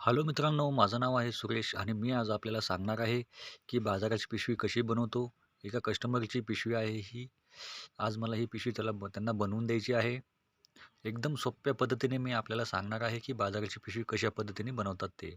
Hello मित्रांनो माझं नाव आहे सुरेश आणि मी आज आपल्याला सांगणार आहे की बाजाराची पिशवी कशी बनवतो. एका कस्टमरची पिशवी आहे ही. आज मला ही पिशवी त्याला ब त्यांना बनवून द्यायची आहे. एकदम सोप्या पद्धतीने मी आपल्याला सांगणार आहे की बाजाराची पिशवी कशा पद्धतीने बनवतात ते.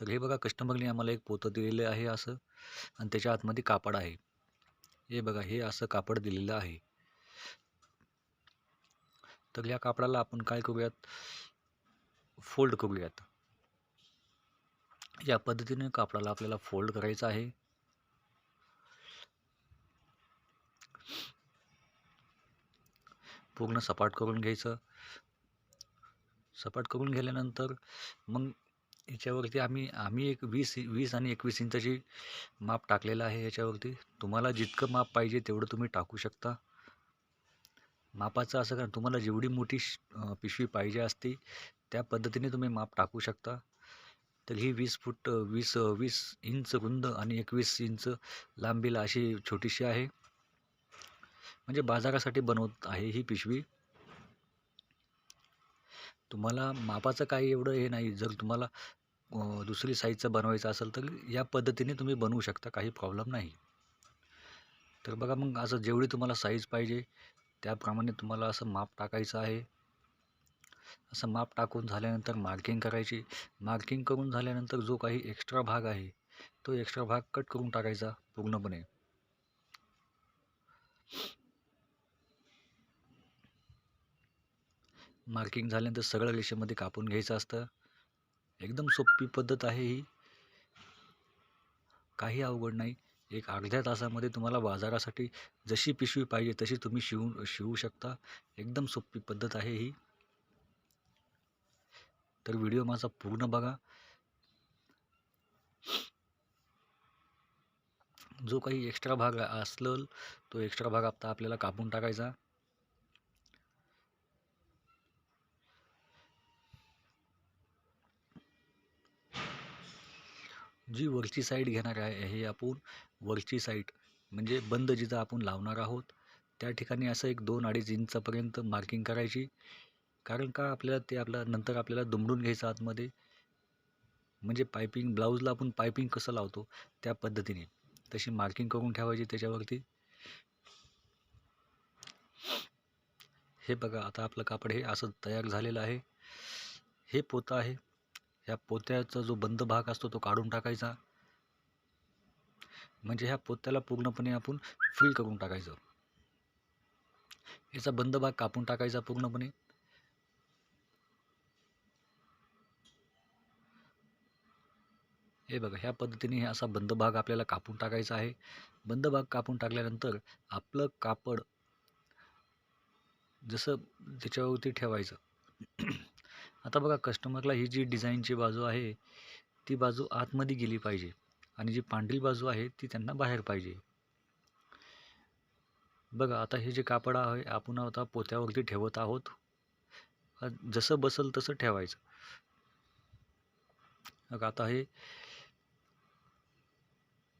तर हे बघा कस्टमरने आम्हाला एक पोतं दिलेलं आहे असं आणि त्याच्या आतमध्ये कापड आहे. हे बघा हे असं कापड दिलेलं आहे. तर ह्या कापडाला आपण काय करूयात? फोल्ड करूयात. या पद्धतीने कापडाला आपल्याला फोल्ड करायचं आहे. पूर्ण सपाट करून घ्यायचं. सपाट करून गेल्यानंतर मग याच्यावरती आम्ही आम्ही एक वीस वीस आणि एकवीस इंचाची माप टाकलेलं आहे याच्यावरती. तुम्हाला जितकं माप पाहिजे तेवढं तुम्ही टाकू शकता. मापाचं असं कारण तुम्हाला जेवढी मोठी पिशवी पाहिजे असते त्या पद्धतीने तुम्ही माप टाकू शकता. तर ही वीस फूट वीस वीस इंच रुंद आणि एकवीस इंच लांबीला अशी छोटीशी आहे. म्हणजे बाजारासाठी बनवत आहे ही पिशवी. तुम्हाला मापाचं काही एवढं हे नाही. जर तुम्हाला दुसरी साईजचं बनवायचं असेल तर या पद्धतीने तुम्ही बनवू शकता. काही प्रॉब्लेम नाही. तर बघा मग असं जेवढी तुम्हाला साईज पाहिजे त्याप्रमाणे तुम्हाला असं माप टाकायचं आहे. असं माप टाकून झाल्यानंतर मार्किंग करायची. मार्किंग करून झाल्यानंतर जो काही एक्स्ट्रा भाग आहे तो एक्स्ट्रा भाग कट करून टाकायचा पूर्णपणे. मार्किंग झाल्यानंतर सगळं रेषेमध्ये कापून घ्यायचं असतं. एकदम सोपी पद्धत आहे ही. काही अवघड नाही. एक अर्ध्या तासामध्ये तुम्हाला बाजारासाठी जशी पिशवी पाहिजे तशी तुम्ही शिवून शिवू शकता. एकदम सोपी पद्धत आहे ही. तर व्हिडिओ माझा पूर्ण बघा. जो काही एक्स्ट्रा भाग असलं तो एक्स्ट्रा भाग आता आपल्याला कापून टाकायचा. जी वरची साईड घेणार आहे हे आपण वरची साईड म्हणजे बंद जिथं आपण लावणार आहोत त्या ठिकाणी असं एक दोन अडीच इंचापर्यंत मार्किंग करायची. कारण का आपल्याला ते आपला नंतर आपल्याला दुमडून घ्यायचं आतमध्ये? म्हणजे पायपिंग ब्लाऊजला आपण पायपिंग कसं लावतो? त्या पद्धतीने. तशी मार्किंग करून ठेवायची त्याच्यावरती. हे बघा आता आपलं कापड हे असं तयार झालेलं आहे. हे पोतं आहे. ह्या पोत्याचा जो बंद भाग असतो तो काढून टाकायचा. म्हणजे ह्या पोत्याला पूर्णपणे आपण फ्री करून टाकायचं. याचा बंद भाग कापून टाकायचा पूर्णपणे. हे बघा ह्या पद्धतीने हे असा बंद भाग आपल्याला कापून टाकायचा आहे. बंद भाग कापून टाकल्यानंतर आपलं कापड जसं त्याच्यावरती ठेवायचं. आता बघा कस्टमरला ही जी डिझाईनची बाजू आहे ती बाजू आतमध्ये गेली पाहिजे आणि जी पांढरी बाजू आहे ती त्यांना बाहेर पाहिजे. बघा आता हे जे कापड आहे आपण आता पोत्यावरती ठेवत आहोत. जसं बसल तसं ठेवायचं. बघा आता हे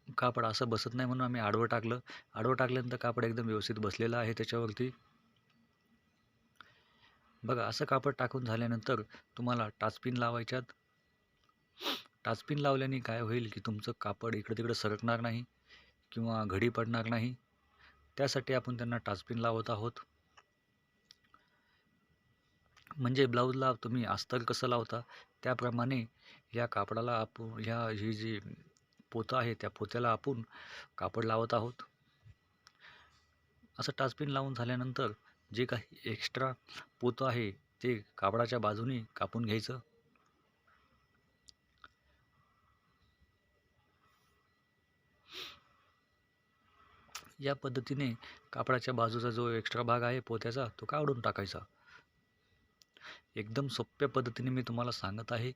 कापड असं बसत नाही म्हणून आम्ही आडवं टाकलं. आडवं टाकल्यानंतर कापड एकदम व्यवस्थित बसलेलं आहे त्याच्यावरती. बघा असं कापड टाकून झाल्यानंतर तुम्हाला टाचपिन लावायच्यात. टाचपिन लावल्याने काय होईल की तुमचं कापड इकडं तिकडं सरकणार नाही किंवा घडी पडणार नाही. त्यासाठी आपण त्यांना टाचपिन लावत आहोत. म्हणजे ब्लाऊजला तुम्ही अस्तर कसं लावता? त्याप्रमाणे या कापडाला आपण ह्या ही जी पोतं आहे त्या पोत्याला आपण कापड लावत आहोत. असं टाचपिन लावून झाल्यानंतर जे काही एक्स्ट्रा पोतं आहे ते कापडाच्या बाजूने कापून घ्यायचं. या पद्धतीने कापडाच्या बाजूचा जो एक्स्ट्रा भाग आहे पोत्याचा तो काढून टाकायचा. एकदम सोप्या पद्धतीने मी तुम्हाला सांगत आहे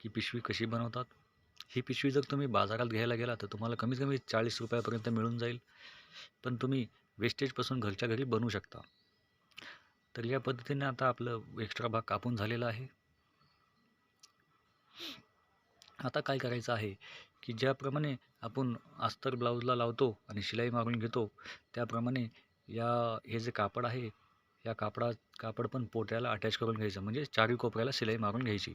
की पिशवी कशी बनवतात. ही पिशवी जर तुम्ही बाजारात घ्यायला गेला तर तुम्हाला कमीत कमी चाळीस रुपयापर्यंत मिळून जाईल. पण तुम्ही वेस्टेजपासून घरच्या घरी बनवू शकता. तर या पद्धतीने आता आपलं एक्स्ट्रा भाग कापून झालेला आहे. आता काय करायचं आहे की ज्याप्रमाणे आपण अस्तर ब्लाऊजला लावतो आणि शिलाई मारून घेतो त्याप्रमाणे या हे जे कापड आहे या कापडा कापड पण पोट्याला अटॅच करून घ्यायचं. म्हणजे चारी कोपऱ्याला शिलाई मारून घ्यायची.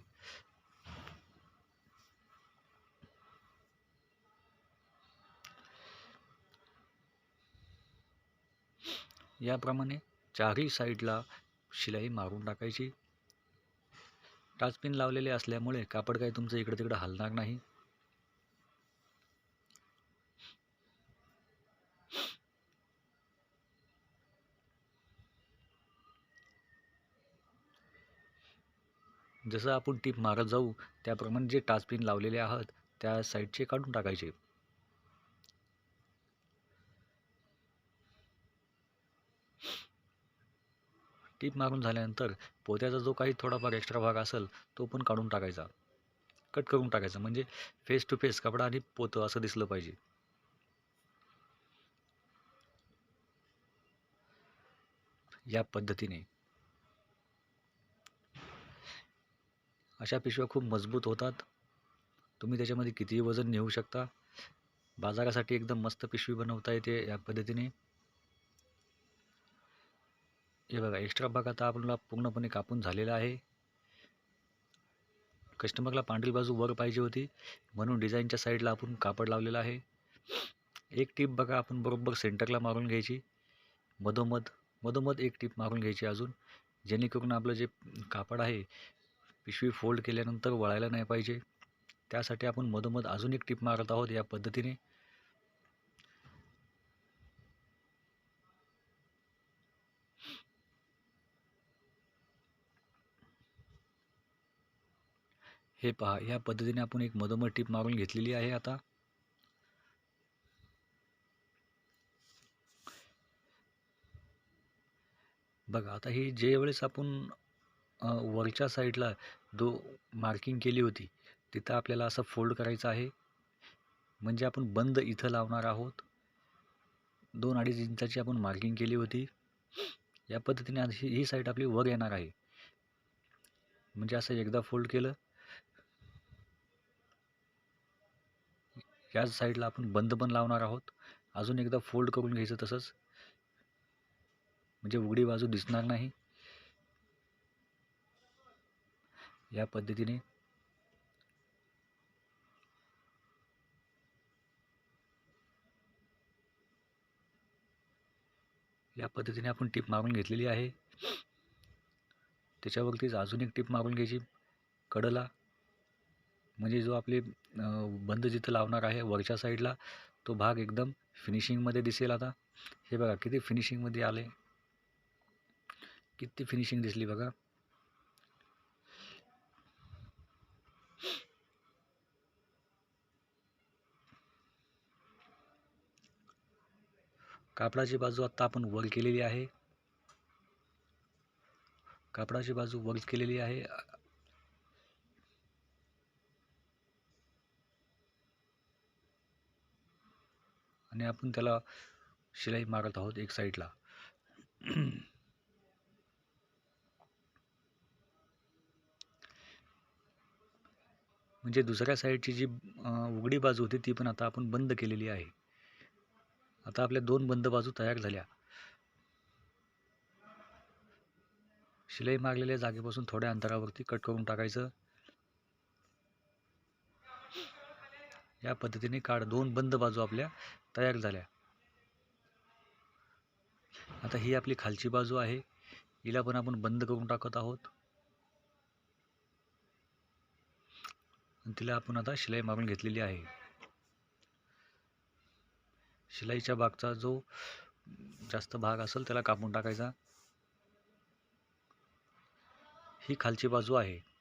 याप्रमाणे चारही साईडला शिलाई मारून टाकायची. टाचपिन लावलेले असल्यामुळे कापड काही तुमचं इकडं तिकडं हलणार नाही. जसं आपण टीप मारत जाऊ त्याप्रमाणे जे टाचपिन लावलेले आहात त्या साईडचे काढून टाकायचे. टीप मारून झाल्यानंतर पोत्याचा जो काही थोडाफार एक्स्ट्रा भाग असेल तो पण काढून टाकायचा. कट करून टाकायचा. म्हणजे फेस टू फेस कपडा आणि पोतं असं दिसलं पाहिजे. या पद्धतीने. अशा पिशव्या खूप मजबूत होतात. तुम्ही त्याच्यामध्ये कितीही वजन नेऊ शकता. बाजारासाठी एकदम मस्त पिशवी बनवता येते या पद्धतीने. हे बघा एक्स्ट्रा भाग आता आपल्याला पूर्णपणे कापून झालेला आहे. कस्टमरला पांढरी बाजू वर पाहिजे होती म्हणून डिझाईनच्या साईडला आपण कापड लावलेला आहे. एक टीप बघा आपण बरोबर सेंटरला मारून घ्यायची. मधोमध मधोमध एक टीप मारून घ्यायची अजून जेणेकरून आपलं जे कापड आहे पिशवी फोल्ड केल्यानंतर वळायला नाही पाहिजे. त्यासाठी आपण मधोमध अजून एक टीप मारत आहोत या पद्धतीने. हे पहा या पद्धतीने आपण एक मधोमध टीप मारून घेतलेली आहे आता. बघा आता ही जे वेळेस आपण वरच्या साईडला दो मार्किंग केली होती तिथं आपल्याला असं फोल्ड करायचं आहे. म्हणजे आपण बंद इथं लावणार आहोत. दोन अडीच इंचाची आपण मार्किंग केली होती. या पद्धतीने ही ही साईड आपली वर येणार आहे. म्हणजे असं एकदा फोल्ड केलं. याच साईडला आपण बंद पण लावणार आहोत. अजून एकदा फोल्ड करून घ्यायचं तसंच. म्हणजे उघडी बाजू दिसणार नाही. या पद्धतीने. या पद्धतीने आपण टीप मारून घेतलेली आहे. त्याच्यावरतीच अजून एक टीप मारून घ्यायची. कडला. म्हणजे जो आपले बंद जिथं लावणार आहे वरच्या साईडला तो भाग एकदम फिनिशिंगमध्ये दिसेल आता. हे बघा किती फिनिशिंगमध्ये आले. किती फिनिशिंग दिसली बघा. कापडाची बाजू आत्ता आपण वर केलेली आहे. कापडाची बाजू वर केलेली आहे. आणि आपण त्याला शिलाई मारत आहोत एक साईडला. म्हणजे दुसऱ्या साईडची जी उघडी बाजू होती ती पण आता आपण बंद केलेली आहे. आता आपल्या दोन बंद बाजू तयार झाल्या. शिलाई मारलेल्या जागेपासून थोड्या अंतरावरती कट करून टाकायचं. या पद्धतीने काढ दोन बंद बाजू आपल्या तयार झाल्या. आता ही आपली खालची बाजू आहे. हिला पण आपण बंद करून टाकत आहोत. तिला आपण आता शिलाई मारून घेतलेली आहे. शिलाईच्या भागचा जो जास्त भाग असेल त्याला कापून टाकायचा. ही खालची बाजू आहे.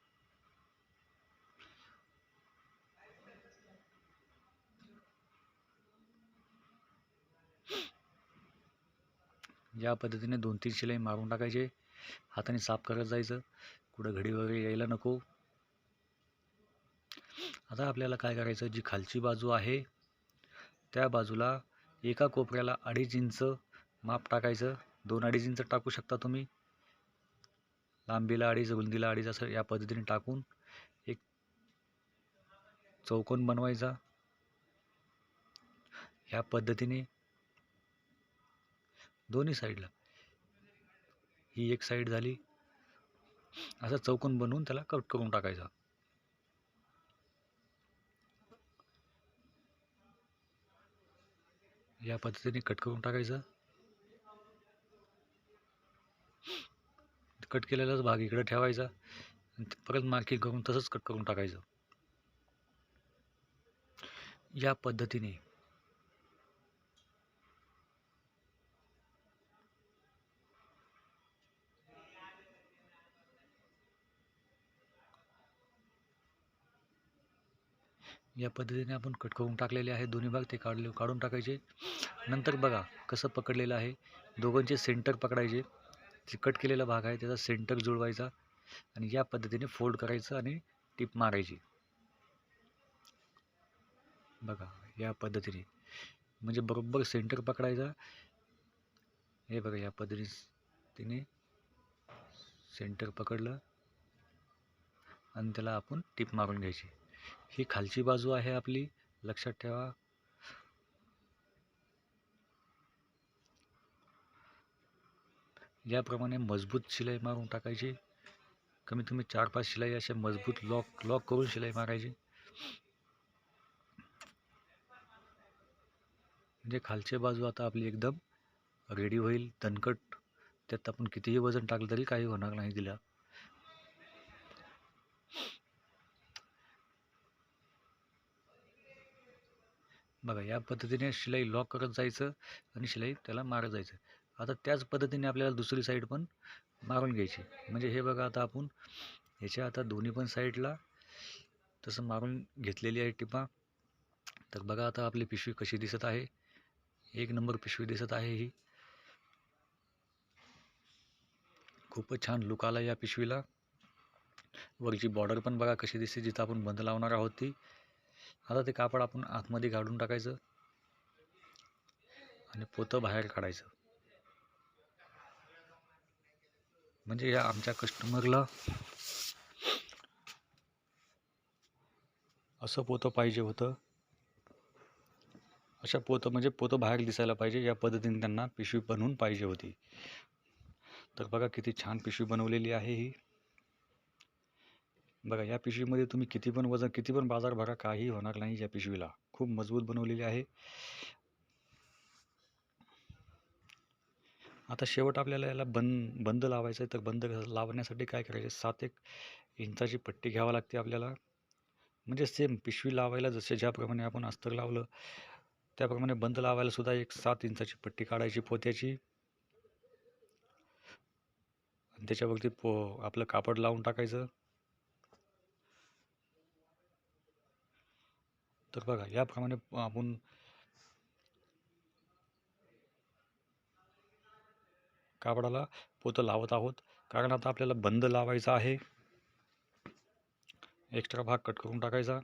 या पद्धतीने दोन तीन शिलाई मारून टाकायचे. हाताने साफ करत जायचं. कुठं घडी वगैरे यायला नको. आता आपल्याला काय करायचं? जी खालची बाजू आहे त्या बाजूला एका कोपऱ्याला अडीच इंच माप टाकायचं. दोन अडीच इंच टाकू शकता तुम्ही. लांबीला अडीच रुंदीला अडीच असं या पद्धतीने टाकून एक चौकोन बनवायचा. ह्या पद्धतीने दोन्ही साईडला. ही एक साईड झाली. असं चौकोन बनवून त्याला कट करून टाकायचा. या पद्धतीने कट करून टाकायचं. कट केलेलाच भाग इकडे ठेवायचा. आणि ते परत मार्किंग करून तसंच कट करून टाकायचं. या पद्धतीने या पद्धतीने आपण कट करून टाकलेले आहे. दोन्ही भाग ते काढले काढून टाकायचे. नंतर बघा कसं पकडलेलं आहे. दोघांचे सेंटर पकडायचे. जे कट केलेला भाग आहे त्याचा सेंटर जुळवायचा आणि या पद्धतीने फोल्ड करायचं आणि टिप मारायची. बघा या पद्धतीने. म्हणजे बरोबर सेंटर पकडायचा. हे बघा या पद्धतीने तिने सेंटर पकडलं आणि त्याला आपण टिप मारून घ्यायची. ही खालची बाजू आहे आपली. लक्षात ठेवा. याप्रमाणे मजबूत शिलाई मारून टाकायची. कमीत कमी चार पाच शिलाई अशा मजबूत लॉक लॉक करून शिलाई मारायची. म्हणजे खालची बाजू आता आपली एकदम रेडी होईल तणकट त्यात आपण कितीही वजन टाकलं तरी काही होणार नाही तिला. बघा या पद्धतीने शिलाई लॉक करत जायचं आणि शिलाई त्याला मारत जायचं. आता त्याच पद्धतीने आपल्याला दुसरी साईड पण मारून घ्यायची. म्हणजे हे बघा आता आपण ह्याच्या आता दोन्ही पण साईडला तसं मारून घेतलेली आहे टिपा. तर बघा आता आपली पिशवी कशी दिसत आहे. एक नंबर पिशवी दिसत आहे ही. खूपच छान लुक आला या पिशवीला. वरची बॉर्डर पण बघा कशी दिसते जिथं आपण बंद लावणार आहोत ती. आता ते कापड आपण आतमध्ये काढून टाकायचं आणि पोतं बाहेर काढायचं. म्हणजे या आमच्या कस्टमरला असं पोतं पाहिजे होतं. अशा पोतं म्हणजे पोतं बाहेर दिसायला पाहिजे या पद्धतीने त्यांना पिशवी बनवून पाहिजे होती. तर बघा किती छान पिशवी बनवलेली आहे ही. बघा या पिशवीमध्ये तुम्ही किती पण वजन किती पण बाजार भरा काही होणार नाही या पिशवीला. खूप मजबूत बनवलेली आहे. आता शेवट आपल्याला याला बंद बंद लावायचं आहे तर बंद लावण्यासाठी काय करायचं? सात एक इंचाची पट्टी घ्यावं लागते आपल्याला. म्हणजे सेम पिशवी लावायला जसे ज्याप्रमाणे आपण अस्तर लावलं त्याप्रमाणे बंद लावायला सुद्धा एक सात इंचाची पट्टी काढायची पोत्याची. आणि त्याच्यावरती पो आपलं कापड लावून टाकायचं. तर बघा याप्रमाणे आपण कापडाला पोतं लावत आहोत. कारण आता आपल्याला बंद लावायचा आहे. एक्स्ट्रा भाग कट करून टाकायचा.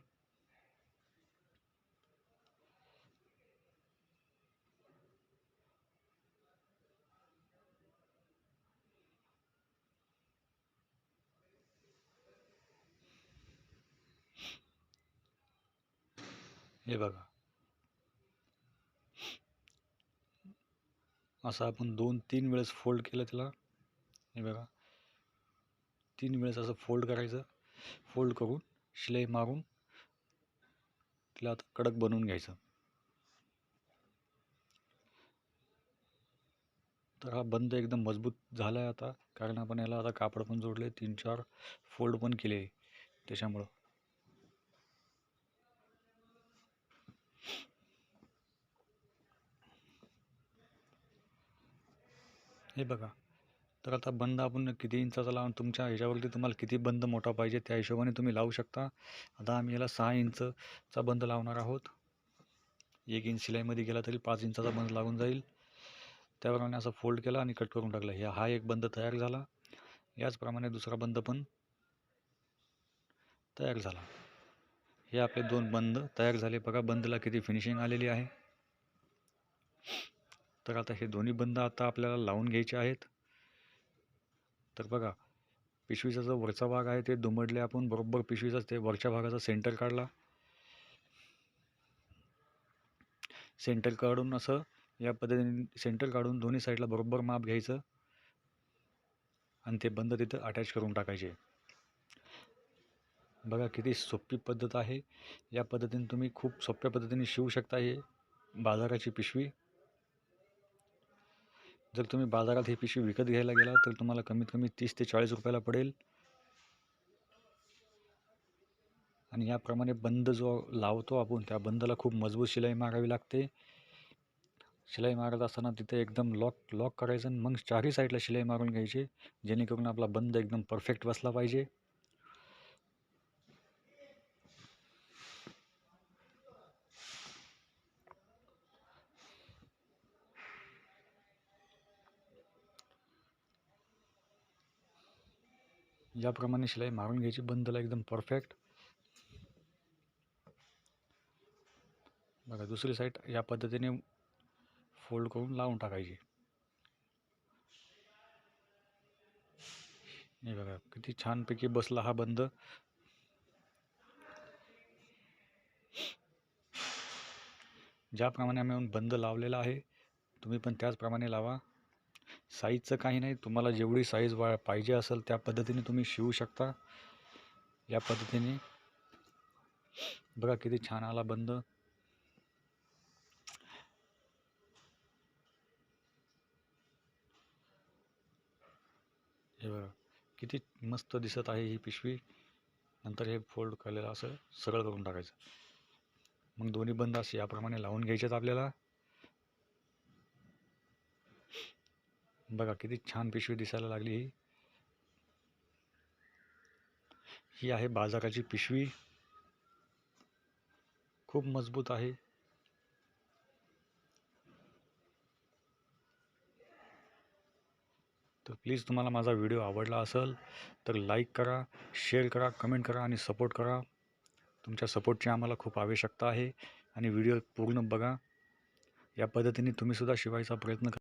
हे बघा. असं आपण दोन तीन वेळेस फोल्ड केलं त्याला. हे बघा. तीन वेळेस असं फोल्ड करायचं. फोल्ड करून शिलाई मारून तिला आता कडक बनवून घ्यायचं. तर हा बंद एकदम मजबूत झाला आहे आता. कारण आपण याला आता कापड पण जोडले तीन चार फोल्ड पण केले त्याच्यामुळं. हे बघा. तर आता बंद आपण किती इंचाचा लावून तुमच्या ह्याच्यावरती तुम्हाला किती बंद मोठा पाहिजे त्या हिशोबाने तुम्ही लावू शकता. आता आम्ही याला सहा इंचचा बंद लावणार आहोत. एक इंच शिलाईमध्ये गेला तरी पाच इंचाचा बंद लागून जाईल. त्याप्रमाणे असं फोल्ड केला आणि कट करून टाकला. हे हा एक बंद तयार झाला. याचप्रमाणे दुसरा बंद पण तयार झाला. हे आपले दोन बंद तयार झाले. बघा बंदला किती फिनिशिंग आलेली आहे. तर आता हे दोन्ही बंद आता आपल्याला लावून घ्यायचे आहेत. तर बघा पिशवीचा जो वरचा भाग आहे ते दुमडले आपण बरोबर पिशवीचा ते वरच्या भागाचा सेंटर काढला. सेंटर काढून असं या पद्धतीने सेंटर काढून दोन्ही साईडला बरोबर माप घ्यायचं. आणि ते बंद तिथं अटॅच करून टाकायचे. बघा किती सोपी पद्धत आहे. या पद्धतीने तुम्ही खूप सोप्या पद्धतीने शिवू शकता हे बाजाराची पिशवी. जर तुम्ही बाजारात ही पिशवी विकत घ्यायला गेला तर तुम्हाला कमीत कमी तीस ते चाळीस रुपयाला पडेल. आणि याप्रमाणे बंद जो लावतो आपण त्या बंदला खूप मजबूत शिलाई मारावी लागते. शिलाई मारत असताना तिथे एकदम लॉक लॉक करायचं आणि मग चारही साईडला शिलाई मारून घ्यायची जेणेकरून आपला बंद एकदम परफेक्ट बसला पाहिजे. याप्रमाणे शिलाई मारून घ्यायची बंदला एकदम परफेक्ट बघा दुसरी साईड या पद्धतीने फोल्ड करून लावून टाकायची. हे बघा किती छानपैकी बसला हा बंद. ज्याप्रमाणे आम्ही बंद लावलेला आहे तुम्ही पण त्याचप्रमाणे लावा. साईजचं काही नाही. तुम्हाला जेवढी साईज वा पाहिजे असेल त्या पद्धतीने तुम्ही शिवू शकता. या पद्धतीने. बघा किती छान आला बंद. हे बघा किती मस्त दिसत आहे ही पिशवी. नंतर हे फोल्ड केलेलं असं सगळं करून टाकायचं. मग दोन्ही बंद असे याप्रमाणे लावून घ्यायचेत आपल्याला. बघा किती छान पिशवी दिसायला लागली ही. ही आहे बाजाराची पिशवी. खूप मजबूत आहे. तर प्लीज तुम्हाला माझा व्हिडिओ आवडला असेल तर लाईक करा शेअर करा कमेंट करा आणि सपोर्ट करा. तुमच्या सपोर्टची आम्हाला खूप आवश्यकता आहे आणि व्हिडिओ पूर्ण बघा. या पद्धतीने तुम्हीसुद्धा शिवायचा प्रयत्न करा.